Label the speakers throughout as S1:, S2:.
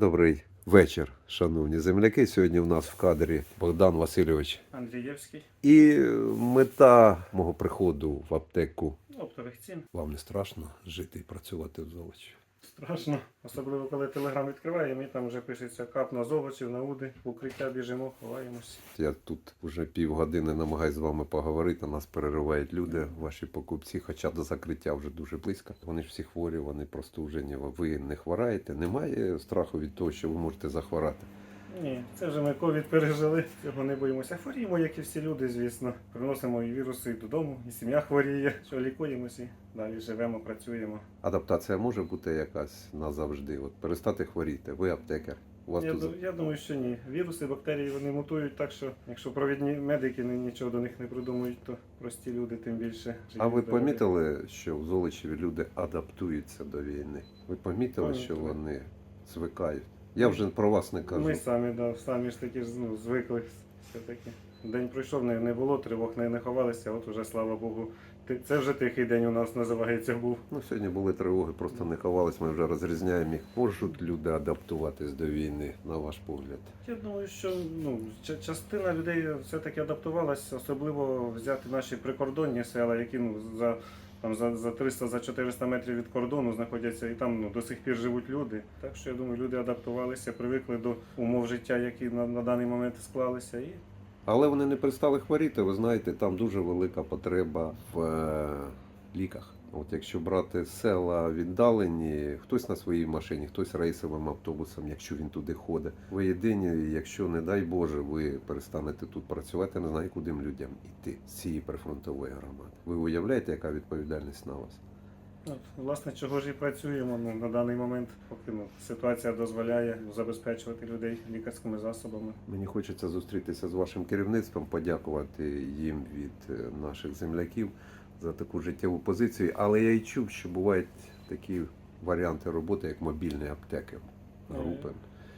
S1: Добрий вечір, шановні земляки. Сьогодні у нас в кадрі Богдан Васильович.
S2: Андрієвський,
S1: І мета мого приходу в аптеку.
S2: оптових цін.
S1: Вам не страшно жити і працювати в Золочі?
S2: Страшно. Особливо коли телеграм відкриваємо, і там вже пишеться кап на золочів, на уди, в укриття біжимо, ховаємось.
S1: Я тут вже півгодини намагаюся з вами поговорити. Нас переривають люди, ваші покупці, хоча до закриття вже дуже близько. Вони ж всі хворі, вони простужені. Ви не хвораєте. Немає страху від того, що ви можете захворати.
S2: Ні, це вже ми ковід пережили, цього не боїмося. Хворіємо, як і всі люди, звісно. Приносимо і віруси додому, і сім'я хворіє, що лікуємося, і далі живемо, працюємо.
S1: Адаптація може бути якась назавжди. От перестати хворіти. Ви аптекар. У вас
S2: Я,
S1: тут
S2: я думаю, що ні. Віруси, бактерії вони мутують, так що якщо провідні медики нічого до них не придумують, то прості люди тим більше.
S1: А ви
S2: здорові.
S1: помітили, що в Золочеві люди адаптуються до війни? Ви помітили, що вони звикають? Я вже про вас не кажу.
S2: Ми самі, да, самі ж таки ж, ну, звикли все-таки. День пройшов, не, не було тривог, не, не ховалися, от уже слава Богу. Ти- Це вже тихий день у нас називається був.
S1: Ну, сьогодні були тривоги, просто не ховались, ми вже розрізняємо їх. Можуть люди адаптуватись до війни, на ваш погляд?
S2: Я думаю, що ну, ча- частина людей все-таки адаптувалася, особливо взяти наші прикордонні села, які ну, за, там, за, за 300 за 400 метрів від кордону знаходяться і там ну, до сих пір живуть люди. Так що я думаю, люди адаптувалися, привикли до умов життя, які на, на даний момент склалися. І
S1: Але вони не перестали хворіти. Ви знаєте, там дуже велика потреба в е, ліках. От якщо брати села віддалені, хтось на своїй машині, хтось рейсовим автобусом, якщо він туди ходить. Ви єдині, якщо не дай Боже, ви перестанете тут працювати, не знаю, куди людям йти з цієї прифронтової громади. Ви уявляєте, яка відповідальність на вас?
S2: Власне, чого ж і працюємо ну, на даний момент, поки ну, ситуація дозволяє забезпечувати людей лікарськими засобами.
S1: Мені хочеться зустрітися з вашим керівництвом, подякувати їм від е, наших земляків за таку життєву позицію. Але я й чув, що бувають такі варіанти роботи, як мобільні аптеки групи.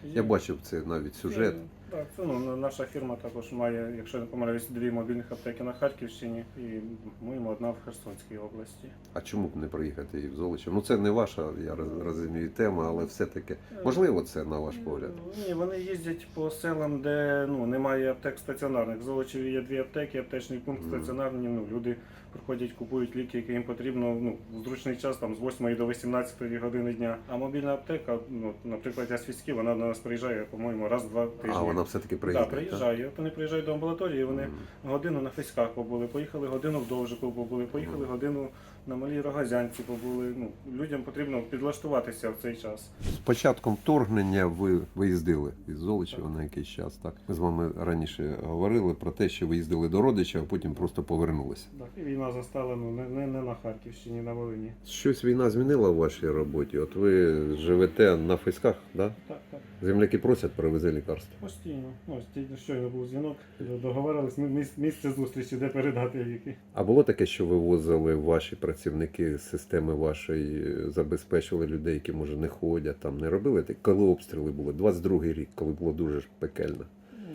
S1: Я бачив це навіть сюжет.
S2: Так, це ну, наша фірма також має, якщо не помиляюсь, дві мобільних аптеки на Харківщині і моєму одна в Херсонській області.
S1: А чому б не приїхати і в Золочів? Ну це не ваша, я розумію, тема, але все-таки можливо це на ваш погляд.
S2: Ні, вони їздять по селам, де ну, немає аптек стаціонарних. В Золочеві є дві аптеки, аптечний пункт стаціонарні. Ну, люди приходять, купують ліки, які їм потрібно ну, в зручний час, там, з 8 до 18 години дня. А мобільна аптека, ну, наприклад, я свійський, вона до нас приїжджає, по-моєму, раз-два тижні.
S1: Вона все-таки
S2: Так,
S1: приїде.
S2: приїжджає. Вони приїжджають до амбулаторії, вони годину на Феськах побули, поїхали годину в Довжику побули, поїхали годину на Малій Рогазянці побули. Ну, людям потрібно підлаштуватися в цей час.
S1: З початком вторгнення ви виїздили із Золочева на якийсь час. Так ми з вами раніше говорили про те, що ви їздили до родича, а потім просто повернулися.
S2: Так, і війна застала ну, не, не, не на Харківщині, на Волині.
S1: Щось війна змінила в вашій роботі. От ви живете на фейсках, да?
S2: Так, так.
S1: Земляки просять привези лікарство.
S2: Постійно. Ну, ось тільки щойно був дзвінок, договорились міс- місце зустрічі, де передати ліки.
S1: А було таке, що вивозили ваші працівники з системи вашої, е, забезпечували людей, які може не ходять, там не робили так, коли обстріли були? 22-й рік, коли було дуже ж пекельно.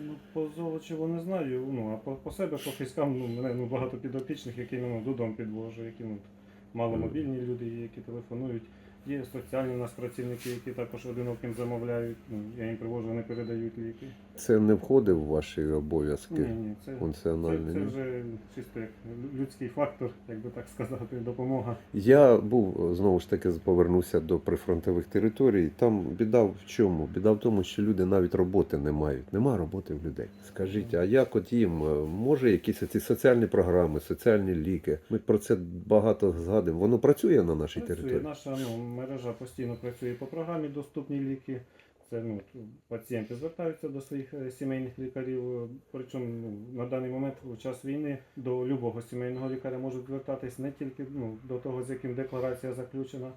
S2: Ну, по Золочеву не знаю, ну, а по, по себе, по фіскам, ну, мене ну, багато підопічних, які ну, додому підвожу, які ну, маломобільні люди, є, які телефонують. Є соціальні у нас працівники, які також одиноким замовляють. Ну, я їм привожу, вони передають ліки.
S1: Це не входить в ваші обов'язки
S2: Ні, ні, це, це,
S1: функціональні.
S2: це вже чисто як людський фактор, як би так сказати, допомога.
S1: Я був знову ж таки повернувся до прифронтових територій. Там біда в чому? Біда в тому, що люди навіть роботи не мають. Нема роботи в людей. Скажіть, а як от їм е, може якісь ці соціальні програми, соціальні ліки? Ми про це багато згадуємо. Воно працює на нашій
S2: Працює.
S1: території.
S2: Наша ну, мережа постійно працює по програмі Доступні ліки. Це ну, пацієнти звертаються до своїх е, сімейних лікарів. е, Причому ну, на даний момент у час війни до любого сімейного лікаря можуть звертатись не тільки ну, до того, з яким декларація заключена.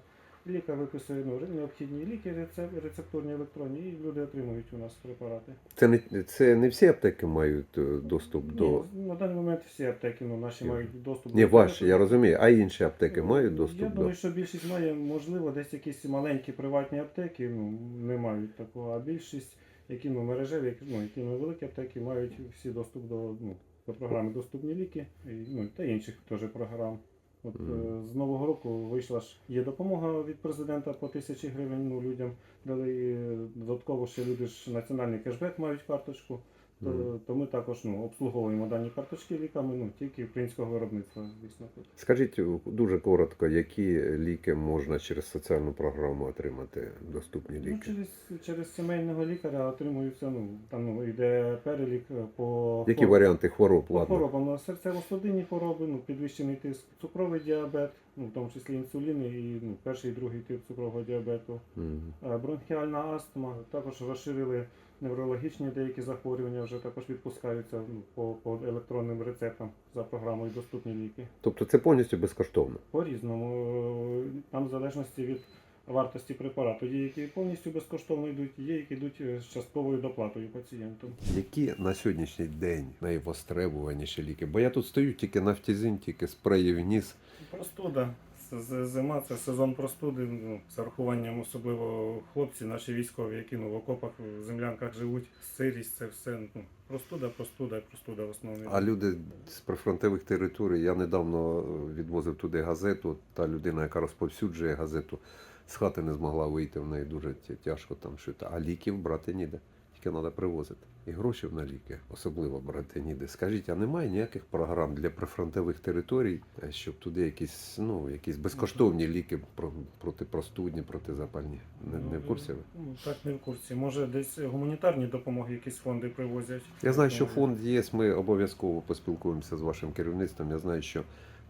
S2: Лікар виписує ну, необхідні ліки, рецеп- рецептурні електронні, і люди отримують у нас препарати.
S1: Це не це не всі аптеки мають е, доступ до.
S2: Ні, на даний момент всі аптеки ну, наші
S1: Ні.
S2: мають доступ
S1: Ні,
S2: до
S1: ваші, я розумію, а інші аптеки
S2: Ну,
S1: мають
S2: Я
S1: доступ до.
S2: думаю, що більшість має, можливо, десь якісь маленькі приватні аптеки, ну, не мають такого, а більшість, які ну, мережеві, які, ну, які ну, великі аптеки, мають всі доступ до, ну, до програми Доступні ліки і, ну, та інших теж програм. От е, з нового року вийшла ж є допомога від президента по тисячі гривень. Ну людям дали е, додатково ще люди ж національний кешбек мають карточку. То,
S1: Мгм.
S2: то ми також ну, обслуговуємо дані карточки ліками, ну тільки українського виробництва, звісно.
S1: Скажіть дуже коротко, які ліки можна через соціальну програму отримати доступні
S2: Ну,
S1: ліки?
S2: через, через сімейного лікаря отримуються, ну там ну, йде перелік е, по
S1: Які
S2: хвороб-
S1: варіанти хвороб?
S2: По
S1: Ладно.
S2: хворобам ну, серцево-судинні хвороби, ну, підвищений тиск, цукровий діабет, ну, в тому числі інсулін і ну, перший і другий тип цукрового діабету. Е, бронхіальна астма, також розширили неврологічні деякі захворювання, вже також відпускаються ну, по, по електронним рецептам за програмою доступні ліки.
S1: Тобто це повністю безкоштовно.
S2: По-різному, е, там в залежності від вартості препарату. Є, які повністю безкоштовно йдуть, є, які йдуть е, з частковою доплатою пацієнту.
S1: Які на сьогоднішній день найвостребуваніші ліки? Бо я тут стою тільки нафтізин, тільки спреї в ніс.
S2: Простуда. Зима це сезон простуди. Ну, з урахуванням особливо хлопці, наші військові, які ну, в окопах, в землянках живуть, сирість, це все. Ну, простуда, простуда, простуда в основному.
S1: А люди з прифронтових територій, я недавно е, відвозив туди газету. Та людина, яка розповсюджує газету, з хати не змогла вийти, в неї дуже тяжко там шити. А ліків брати ніде. Тільки треба привозити. І грошей на ліки особливо брати ніде. Скажіть, а немає ніяких програм для прифронтових територій, е, щоб туди якісь, ну, якісь безкоштовні ліки про- проти простудні, протизапальні? Не, не в курсі ви?
S2: Ну, так, не в курсі. Може, десь гуманітарні допомоги якісь фонди привозять.
S1: Я знаю, що
S2: Ну,
S1: фонд є. Ми обов'язково поспілкуємося з вашим керівництвом. Я знаю, що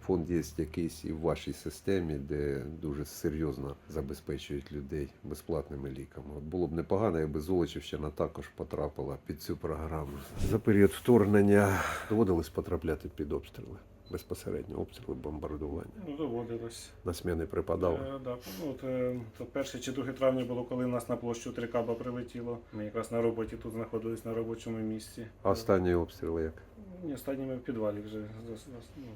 S1: фонд є якийсь і в вашій системі, де дуже серйозно забезпечують людей безплатними ліками. От було б непогано, якби Золочівщина також потрапила під цю програму. За період вторгнення доводилось потрапляти під обстріли. Безпосередньо обстріли, бомбардування.
S2: Ну, доводилось.
S1: На сміни припадав.
S2: Е, да. ну, от, е, то перше чи 2 травня було, коли нас на площу три каба прилетіло. Ми якраз на роботі тут знаходились на робочому місці.
S1: А останні обстріли як?
S2: Ні, останні ми в підвалі вже ну,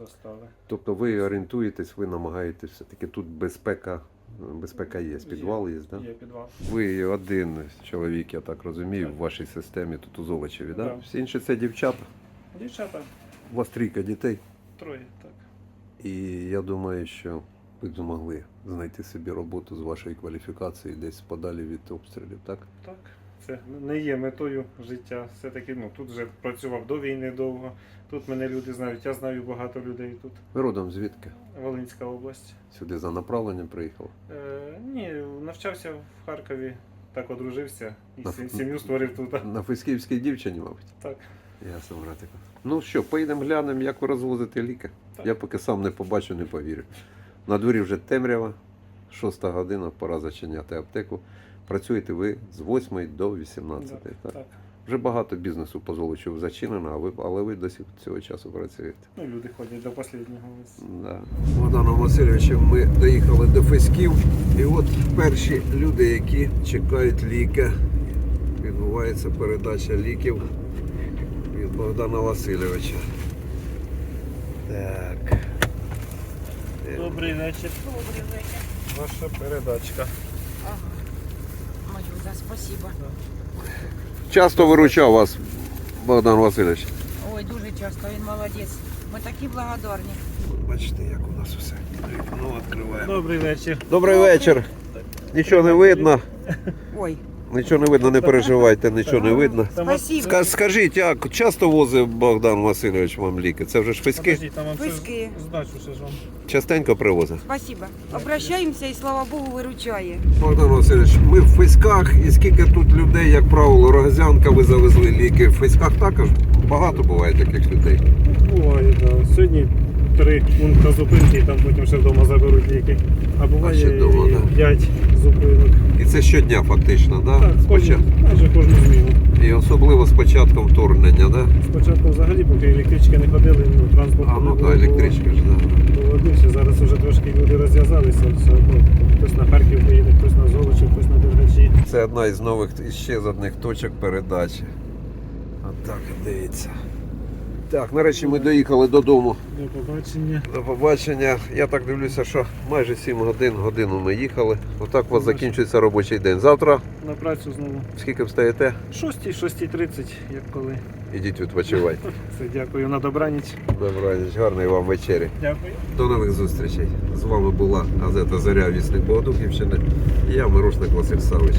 S2: застали.
S1: Тобто ви орієнтуєтесь, ви намагаєтесь все-таки тут безпека, безпека є, підвал є, так?
S2: Є підвал.
S1: Ви один чоловік, я так розумію, в вашій системі тут у Золочеві, да?
S2: Так.
S1: Всі інші це дівчата.
S2: Дівчата
S1: У вас трійка дітей.
S2: троє, так.
S1: І я думаю, що ви б змогли знайти собі роботу з вашої кваліфікації десь подалі від обстрілів, так?
S2: Так. Це не є метою життя. Все-таки ну, тут вже працював до війни довго. Тут мене люди знають, я знаю багато людей тут.
S1: Ви родом звідки?
S2: Волинська область.
S1: Сюди за направленням приїхав.
S2: Е, ні, навчався в Харкові, так одружився і
S1: На-
S2: сім'ю створив тут.
S1: На Фейсківській дівчині, мабуть.
S2: Так.
S1: Ясно, братику. Ну що, поїдемо глянемо, як ви розвозите ліки.
S2: Так.
S1: Я поки сам не побачу, не повірю. На дворі вже темрява, шоста година, пора зачиняти аптеку. Працюєте ви з 8 до 18.
S2: Да,
S1: так?
S2: так.
S1: Вже багато бізнесу по Золочеву зачинено, а ви, але ви до сих цього часу працюєте.
S2: Ну, люди ходять до останнього.
S1: Да. Богданом Васильовичем ми доїхали до Феськів. І от перші люди, які чекають ліки. Відбувається передача ліків від Богдана Васильовича. Так.
S2: Добрий вечір.
S3: Добрый вечер.
S2: Ваша передачка.
S3: Ага. Спасибо.
S1: Часто виручав вас Богдан Васильович.
S3: Ой, дуже часто, він молодець. Ми такі благодарні.
S1: Бачите, як у нас все. Ну, відкриваємо.
S2: Добрий вечір.
S1: Добрий вечір. Нічого не видно.
S3: Ой,
S1: Нічого не видно, не переживайте, нічого не видно.
S3: спасибо.
S1: Ска- Скажіть, як часто возив Богдан Васильович вам ліки? Це вже ж фиски?
S2: Там вам здачу ж вам.
S1: Частенько привозив?
S3: Спасибо. Обращаємося і слава Богу, виручає.
S1: Богдан Васильович, ми в Феськах, і скільки тут людей, як правило, Рогазянка, ви завезли ліки. В Феськах також багато буває таких людей.
S2: Буває, да. Сьогодні три пункти зупинки, і там потім ще вдома заберуть ліки. А буває
S1: ще вдома,
S2: і
S1: да.
S2: п'ять зупинок.
S1: І це щодня фактично, да?
S2: Так, кожну, майже кожну зміну.
S1: І особливо з початком вторгнення, да?
S2: Спочатку взагалі, поки електрички не ходили, ну, транспорт
S1: А ну так, електричка ж, да.
S2: Було більше, зараз вже трошки люди розв'язалися. Все, ну, хтось на Харків поїде, хтось на Золочів, хтось на Дергачі.
S1: Це одна із нових ще з одних точок передачі. От так, дивіться. Так, нарешті ми доїхали додому.
S2: До побачення.
S1: До побачення. Я так дивлюся, що майже 7 годин, годину ми їхали. Отак у вас закінчується робочий день. Завтра
S2: На працю знову.
S1: скільки встаєте?
S2: 6, 6.30, як коли.
S1: Ідіть відпочивайте.
S2: Все, дякую на добраніч.
S1: Добраніч, гарної вам вечері.
S2: Дякую.
S1: До нових зустрічей. З вами була газета Заря Вісник Богодухівщини. І я Мирошник Василь Савич.